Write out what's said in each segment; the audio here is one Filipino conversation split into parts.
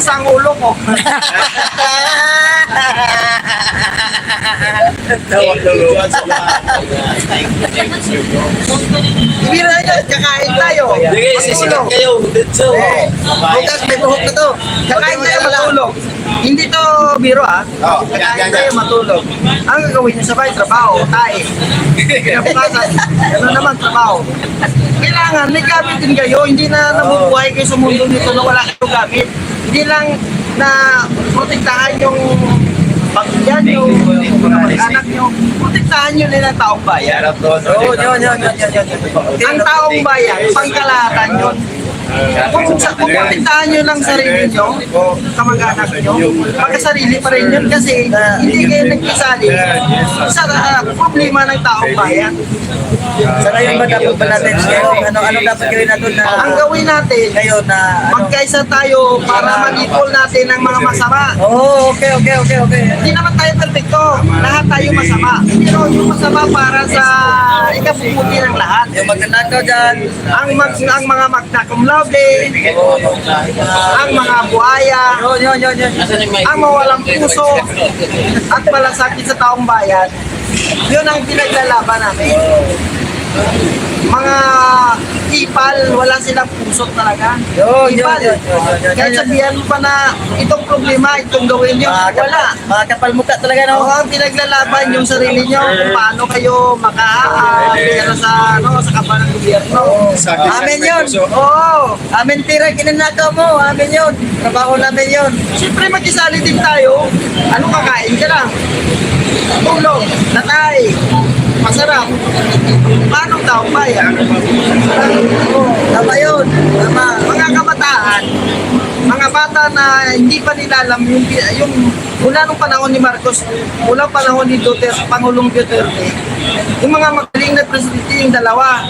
Isang ulo ko. Hindi na yan, kakain tayo. Sige, sisikat kayo. Dito. Bukas may buhok na to. Kakain tayo matulog. Hindi to biro ah. Yan, Kakain tayo matulog. Ang gagawin nyo sabay, trabaho, tayo. Kinabukasan, ano naman trabaho. Kailangan may gamit din kayo. Hindi na nabubuhay kayo sa mundo nito na wala kayong gamit. Hindi lang na protektahan yung pamilya nyo, anak nyo. Protektahan nyo nila taong bayan. Oo, yun, yun, yun, yun, yun. Ang taong bayan, pangkalahatan yun. Kung, sa, kung protektahan nyo lang sarili nyo, kamag-anak nyo, magkasarili pa rin yun kasi hindi kayo nagkasali sa uh, problema ng taong bayan. Sa ngayon ba dapat ba natin sharing? Ano, ano dapat gawin natin na Ang gawin natin, ngayon na ano? magkaisa tayo para mag-ipol natin ng mga masama. Oh, okay, okay, okay, okay. Hindi naman tayo perfecto. Lahat tayo masama. Pero yung masama para sa ikabubuti ng lahat. Yung magnanakaw dyan, Ang, mag, ang mga magna cum laude, ang mga buhaya, yun, yun, yun, yun. ang mawalang puso at malasakit sa taong bayan, yun ang pinaglalaban namin. Mga ipal, wala silang puso talaga. Yun, Ipal. Kahit sabihan mo pa na itong problema, itong gawin nyo, Mga wala. mga kapal mukha talaga, no? Oo, ang pinaglalaban yung sarili nyo, kung paano kayo makaapira sa, ano, sa kapal ng gobyerno. Amin yun. Oo. Amin tira, kinanakaw mo. Amin yun. Trabaho namin yun. Siyempre mag-isali din tayo. Ano kakain ka lang? Tulog, natay, masarap. Paano taong bayan? Oo, Tama yun. Tama. Mga kabataan, mga bata na hindi pa nila alam yung, yung mula nung panahon ni Marcos, mula panahon ni Duterte, Pangulong Duterte, yung mga magaling na presidente yung dalawa,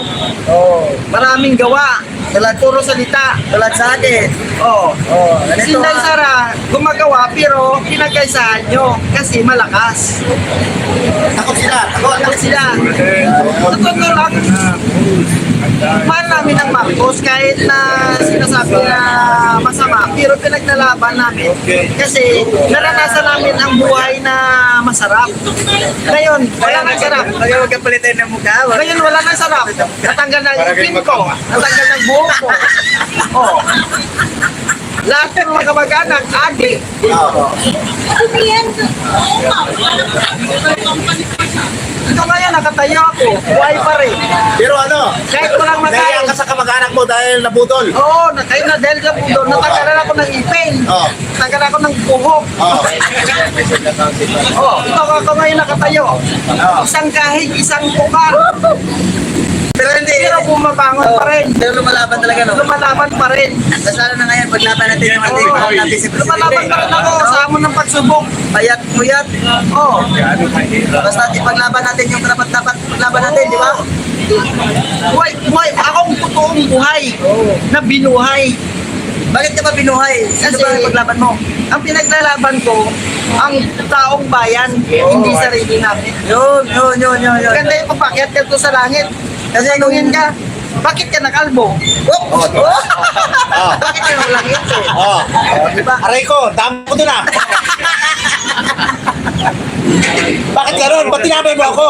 Oo. maraming gawa, Tulad, puro salita. tulad sa akin. Oh, Oo. Si Inday. Sara, gumagawa pero pinagkaisahan nyo kasi malakas. Takot sila. Takot. Takot sila. Totoo lang. Mahal namin ang Marcos kahit na sinasabi na masama pero pinaglalaban namin kasi naranasan namin ang buhay na masarap. Ngayon, wala nang sarap. Kaya huwag kang palitin ng mukha. Ngayon wala nang sarap. Natanggal na yung pin ko. Natanggal ng buhok ko. Oh. Lahat ng mga kamag-anak, adik. Ito ngayon, nakatayo ako. Buhay pa rin. Pero ano, Kahit walang naiyak makain. ka sa kamag-anak mo dahil nabudol. Oo, nakain na dahil sa pudo. Natanggalan ako ng ipin. Oo. Natanggalan ako ng buhok. Oh. Oh, ito ako ngayon nakatayo. Isang kahig, isang pukar. Pero hindi. Pero bumabangon pa rin. Pero lumalaban talaga, no? Lumalaban pa rin. Kasala na ngayon, paglaban natin yung ating Oo. mahal natin si Presidente. Lumalaban pa rin ako sa amon ng pagsubok. Payat, muyat. Oh, Basta ipaglaban natin yung dapat dapat paglaban natin, di ba? buhay, buhay. Akong totoong buhay na binuhay. Bakit ka ba binuhay? Kasi- ba ang paglaban mo? Ang pinaglalaban ko, ang taong bayan, hindi sarili namin. Yun, yun, yun, yun, yun. Maganda yung papakyat ka to sa langit. Kasi tanungin ka, bakit ka nakalbo? Oh, oh. bakit ka walang ngiti? Oh. Diba? Aray ko, dami ko doon ah. Bakit gano'n? Ba't tinabay mo ako?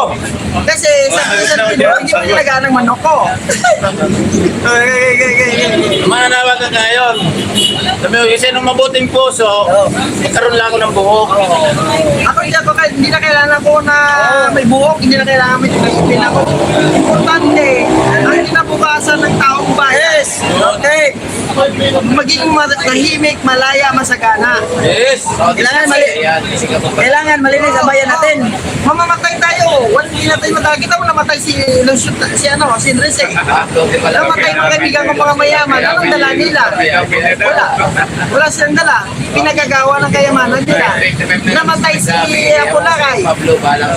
Kasi sa sa hindi pa talaga ng manok ko. Mananawa ka ngayon. Sabi mo, kasi nung mabuting puso, nagkaroon lang ako ng buhok. Ako hindi, ako, hindi na kailangan ko na may buhok, hindi na kailangan may ipin ako. Importante, ang kinabukasan ng taong bayan. Okay. Maging ma- tahimik, malaya, masagana. Yes. Kailangan mali. Kailangan malinis ang bayan natin. Mamamatay tayo. Wala hindi na tayo matay. Kita mo namatay si Lucio, si ano, si Enrique. Namatay ng kaibigan ng mga mayaman. Anong dala nila? Wala. Wala silang dala. Pinagagawa ng kayamanan nila. Namatay si Apulakay.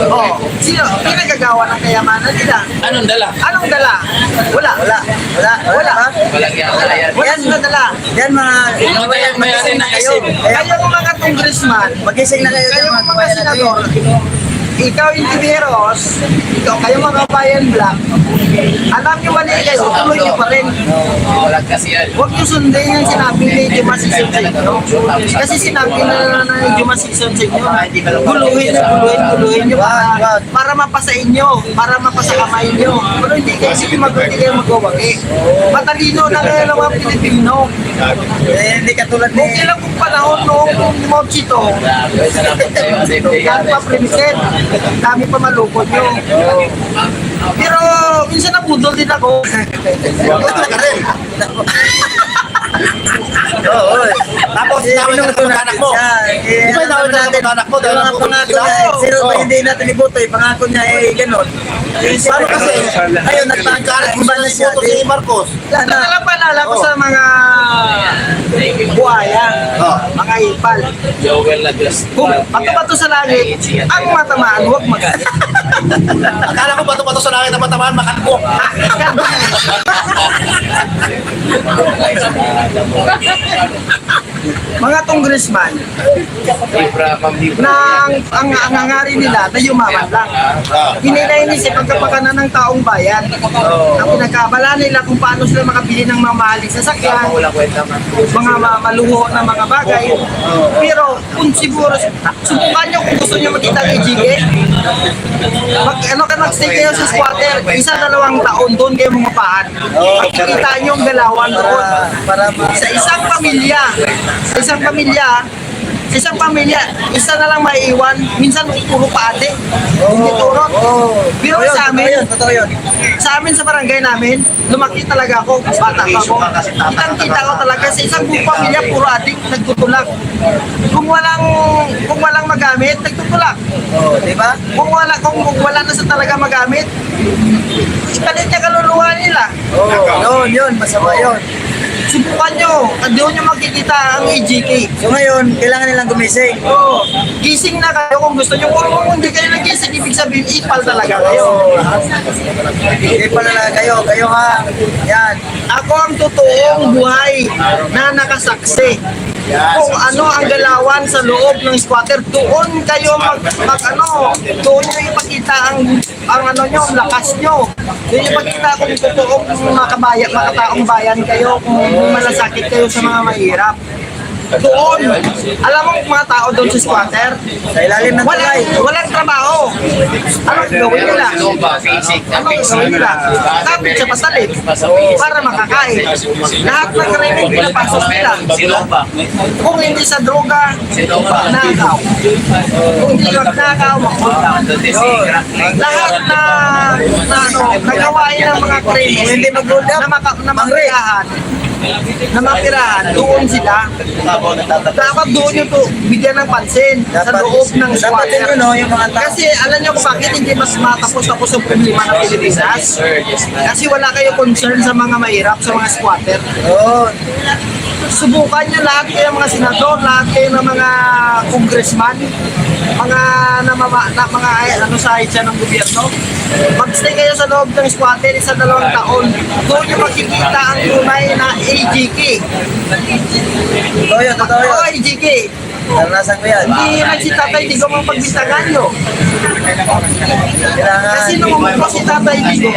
Oh, sino? Pinagagawa ng kayamanan nila. Anong dala? Anong dala? Wala. Wala. Wala. Wala. Wala Yan. silang dala. Yan mga Mga bayan- bayanin ng kayo. Kaya mga congressman, magising na kayo dyan mga senador, ikaw ingenieros, ikaw kayo mga bayan black, alam niyo mali kayo, tuloy niyo pa rin. Huwag niyo sundin yung sinabi ni Juma Season sa inyo. Kasi sinabi na na ni Juma Season sa inyo, guluhin niyo, guluhin, guluhin niyo para, para mapasa inyo, para mapasa kamay niyo. Pero hindi kayo sige mag hindi kayo magwawagi. Matalino na kayo ng mga Pilipino. Eh, hindi katulad ni... Kung ilang panahon noong Mao Zedong, dami pa dami pa malukod nyo. Pero minsan nabudol din ako. Rin. Oo. Tapos, Eh, tawag ka ng binubuto kamag-anak mo. Di ba ng natin, kamag-anak mo dahil niya, eh, sino ba hindi natin ibuto eh, pangako niya eh, ganun. Paano kasi? Ayun, nagpangkarat Gusto ba na na si Marcos. Wala Ito na. na lang paalala ko sa mga buhaya, Oh. Mga ipal. Kung bato-bato sa langit, ang matamaan, huwag magalit. Akala ko bato-bato sa langit ang matamaan, makatko. mga congressman na ang, ang, nila na yumaman lang. Hindi na inisip ang kapakanan ng taong bayan. Ang pinagkabala nila kung paano sila makabili ng mga mahaling sasakyan, mga ma- maluho na mga bagay. Pero kung siguro, subukan nyo kung gusto nyo makita ng EGK, mag, ano ka nag-stay kayo sa squatter, isa dalawang taon doon kayo mga pahan. Makikita nyo ang galawan doon. Sa isang pamilya, sa isang pamilya, isang pamilya, isa na lang maiiwan, minsan puro paate, hindi turot. Oo. Pero Totoo yun, sa amin, yun, Totoo yun. sa amin sa barangay namin, lumaki talaga ako, bata pa ako. Kitang kita ko talaga sa isang buong pamilya, puro adik, nagtutulak. Kung walang, kung walang magamit, nagtutulak. Oo, di ba? Kung wala, kung wala na sa talaga magamit, ipalit niya kaluluwa nila. Oo, yun, yun, masama yun. Subukan nyo, doon nyo makikita ang EGK. So ngayon, kailangan nilang gumising. Oo. Gising na kayo kung gusto nyo. Kung hindi kayo nagising, ibig sabihin, ipal talaga kayo. Pala na kayo, kayo ha. Yan. Ako ang totoong buhay na nakasaksi. Kung ano ang galawan sa loob ng squatter, doon kayo mag, mag ano, doon nyo ipakita ang, ang ano nyo, lakas nyo. Doon nyo ipakita kung totoong mga kabayan, mga taong bayan kayo, kung malasakit kayo sa mga mahirap. Doon, alam mo mga tao doon sa squatter, Sa ilalim ng tulay. Walang, trabaho. Anong gawin nila? Anong gawin nila? Kapit sa pasalit para makakain. Lahat ng krimen pinapasok nila. Kung hindi sa droga, nakaw. Kung hindi magnakaw, makulong. Lahat na, na ano, nagawain ng mga krimen, hindi up, na, maka, na mapirahan, na mapirahan, doon sila. Dapat doon nyo to bigyan ng pansin sa loob ng Dapat squatter. yun, no, yung mga tao. Kasi alam nyo kung bakit hindi mas matapos-tapos ang problema ng Pilipinas? Kasi wala kayo concern sa mga mahirap, sa mga squatter. Oo. Subukan nyo lahat kayo mga senador, lahat kayo ng mga congressman, mga na, mama, na mga ano sa ahensya ng gobyerno. Magstay kayo sa loob ng squatter isa dalawang taon. Doon nyo makikita ang tunay na AGK. Totoo yun, totoo yun. AGK. Naranasan ko yan. Hindi lang si Tatay Digo ang pagbintangan nyo. Kasi nung umupo si Tatay Digo,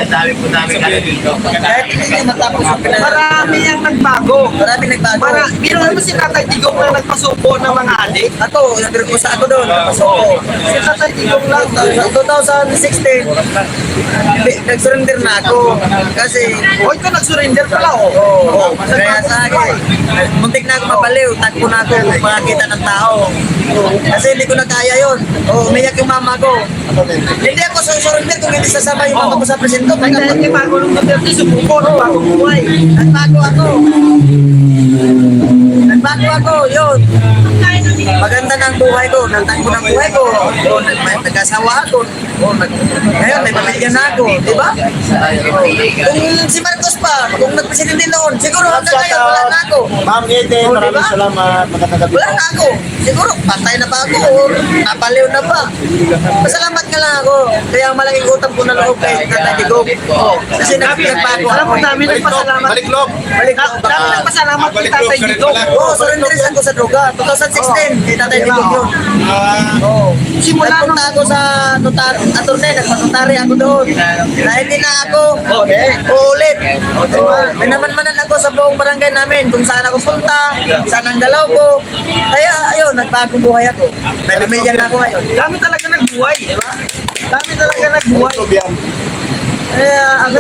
Kahit hindi matapos yung pinag... marami ang nagbago. Marami nagbago. Para, biro naman si Tatay Digong na nagpasuko ng mga adik. Ako, nagrekursa ako doon. Pasok ko. Si Tatay Digong lang. Sa 2016, bi- nag-surrender na ako. Kasi, O ito nag-surrender pala oh. oh, kaya sa akin, muntik na ako mabaliw, tagpo na ako makakita ng tao. Kasi hindi ko na kaya yun. Oh, umiyak yung mama ko. Hindi ako susurrender kung hindi sasama yung mama ko sa presinto. Dahil kay Bagong Duterte, subuko ng bagong buhay. Nagbago ako. Nagbago ako, yun. Maganda ng buhay ko, nagtanggo ng buhay ko. Oh, may nag-asawa ako. Oh, nag ngayon, may pamilya na ako, di ba? Kung si Marcos pa, kung nagpresidente noon, siguro hanggang ngayon wala na ako. Ma'am Eden, Oh, maraming diba? salamat. Magandang gabi. Wala na ako. Siguro, patay na ba ako o napaliw na ba? Pasalamat nga lang ako. Kaya malaking utang ko na loob kay Tatay Digong. Oh, kasi nag- nagbago Alam mo, dami nagpasalamat. Baliklog. Balik Da- Dami nagpasalamat kay Tatay Digong. Oo, oh, surrenderis ako sa droga. 2016 2016, kay Tatay? Digong yun. Oo. Simula nung... Ako sa notar, attorney, nagpatutari ako doon. Dahil hindi na ako Okay. uulit. May naman-manan ako sa buong barangay namin kung saan ako punta, saan ang galaw ko. Kaya ayun, nagbagong buhay ako. May pamilya na ako ngayon. Dami talaga nagbuhay, di ba? Dami talaga nagbuhay. Kaya, ang